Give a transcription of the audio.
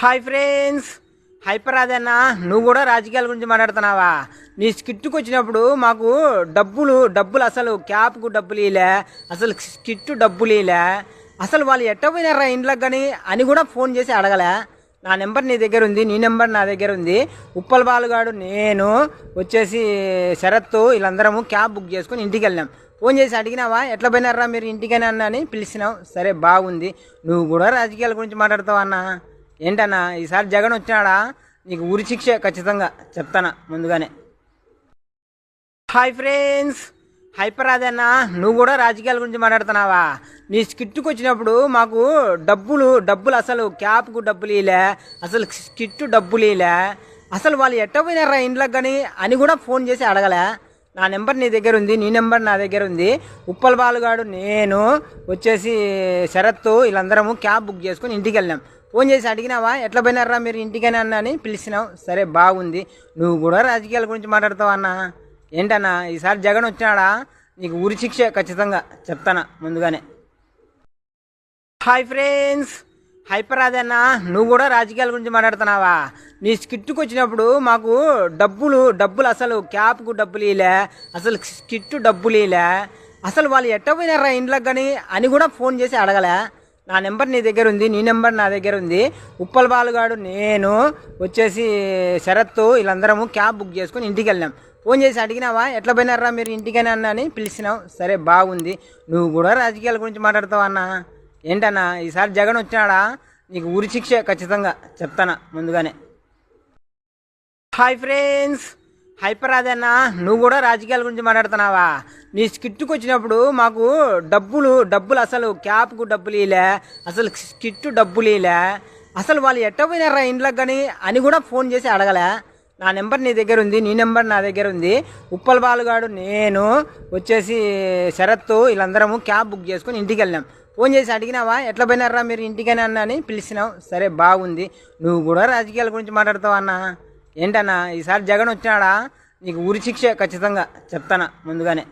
Hi friends hyper అదన్నా నువ్వు కూడా రాజకీయాల గురించి మాట్లాడుతున్నావా? నీ స్కిట్కి వచ్చినప్పుడు మాకు డబ్బులు డబ్బులు అసలు క్యాప్కు డబ్బులు ఇలే అసలు స్కిట్ డబ్బులు ఇలే అసలు వాళ్ళు ఎట్ట పోయినారా ఇంట్లోకి కానీ అని కూడా ఫోన్ చేసి అడగలే. నా నెంబర్ నీ దగ్గర ఉంది నీ నెంబర్ నా దగ్గర ఉంది. ఉప్పల్ బాలుగాడు నేను వచ్చేసి శరత్తు వీళ్ళందరము క్యాబ్ బుక్ చేసుకుని ఇంటికి వెళ్ళాం ఫోన్ చేసి అడిగినావా? ఎట్లా పోయినారా మీరు ఇంటికైనా అన్న అని పిలిచినావు సరే బాగుంది. నువ్వు కూడా రాజకీయాల గురించి మాట్లాడతావా అన్నా? ఏంటన్నా ఈసారి జగన్ వచ్చినాడా? నీకు ఉరి శిక్ష ఖచ్చితంగా చెప్తానా ముందుగానే. హాయ్ ఫ్రెండ్స్ హైపర్ అదన్నా నువ్వు కూడా రాజకీయాల గురించి మాట్లాడుతున్నావా? నీ స్కిట్కు వచ్చినప్పుడు మాకు డబ్బులు డబ్బులు అసలు క్యాప్కు డబ్బులు ఇలే అసలు స్కిట్ డబ్బులు ఇలే అసలు వాళ్ళు ఎట్ట పోయినారా ఇంట్లోకి కానీ అని కూడా ఫోన్ చేసి అడగలే. నా నెంబర్ నీ దగ్గర ఉంది నీ నెంబర్ నా దగ్గర ఉంది. ఉప్పల్ బాలుగాడు నేను వచ్చేసి శరత్తు వీళ్ళందరము క్యాబ్ బుక్ చేసుకుని ఇంటికి వెళ్ళాం. ఫోన్ చేసి అడిగినావా? ఎట్లా పోయినారా మీరు ఇంటికైనా అన్న అని పిలిచినావు సరే బాగుంది. నువ్వు కూడా రాజకీయాల గురించి మాట్లాడతావు అన్న? ఏంటన్నా ఈసారి జగన్ వచ్చినాడా? నీకు ఉరి శిక్ష ఖచ్చితంగా చెప్తానా ముందుగానే. Hi friends! హైపరాదన్నా నువ్వు కూడా రాజకీయాల గురించి మాట్లాడుతున్నావా? నీ స్కిట్కి వచ్చినప్పుడు మాకు డబ్బులు డబ్బులు అసలు క్యాప్కు డబ్బులు ఇలే అసలు స్కిట్ డబ్బులు ఇలే అసలు వాళ్ళు ఎట్ట పోయినారా ఇంట్లోకి కానీ అని కూడా ఫోన్ చేసి అడగలే. నా నెంబర్ నీ దగ్గర ఉంది నీ నెంబర్ నా దగ్గర ఉంది. ఉప్పల్ బాలుగాడు నేను వచ్చేసి శరత్తు వీళ్ళందరము క్యాబ్ బుక్ చేసుకుని ఇంటికి వెళ్ళాం ఫోన్ చేసి అడిగినావా? ఎట్లా పోయినారా మీరు ఇంటికైనా అన్న అని పిలిచినావు సరే బాగుంది. నువ్వు కూడా రాజకీయాల గురించి మాట్లాడతావా అన్నా? ఏంటన్నా ఈసారి జగన్ వచ్చినాడా? నీకు ఉరి శిక్ష ఖచ్చితంగా చెప్తానా ముందుగానే. హాయ్ ఫ్రెండ్స్ హైపర్ అదన్నా నువ్వు కూడా రాజకీయాల గురించి మాట్లాడుతున్నావా? నీ స్కిట్కి వచ్చినప్పుడు మాకు డబ్బులు డబ్బులు అసలు క్యాప్కు డబ్బులు ఇలే అసలు స్కిట్ డబ్బులు ఇలే అసలు వాళ్ళు ఎట్ట పోయినారా ఇంట్లోకి కానీ అని కూడా ఫోన్ చేసి అడగలే. నా నెంబర్ నీ దగ్గర ఉంది నీ నెంబర్ నా దగ్గర ఉంది. ఉప్పల్ బాలుగాడు నేను వచ్చేసి శరత్తు వీళ్ళందరము క్యాబ్ బుక్ చేసుకుని ఇంటికి వెళ్ళాం. ఫోన్ చేసి అడిగినావా? ఎట్లా పోయినారా మీరు ఇంటికైనా అన్నా అని పిలిచినావు సరే బాగుంది. నువ్వు కూడా రాజకీయాల గురించి మాట్లాడతావు అన్న? ఏంటన్నా ఈసారి జగన్ వచ్చినాడా? నీకు ఉరి శిక్ష ఖచ్చితంగా చెప్తానా ముందుగానే.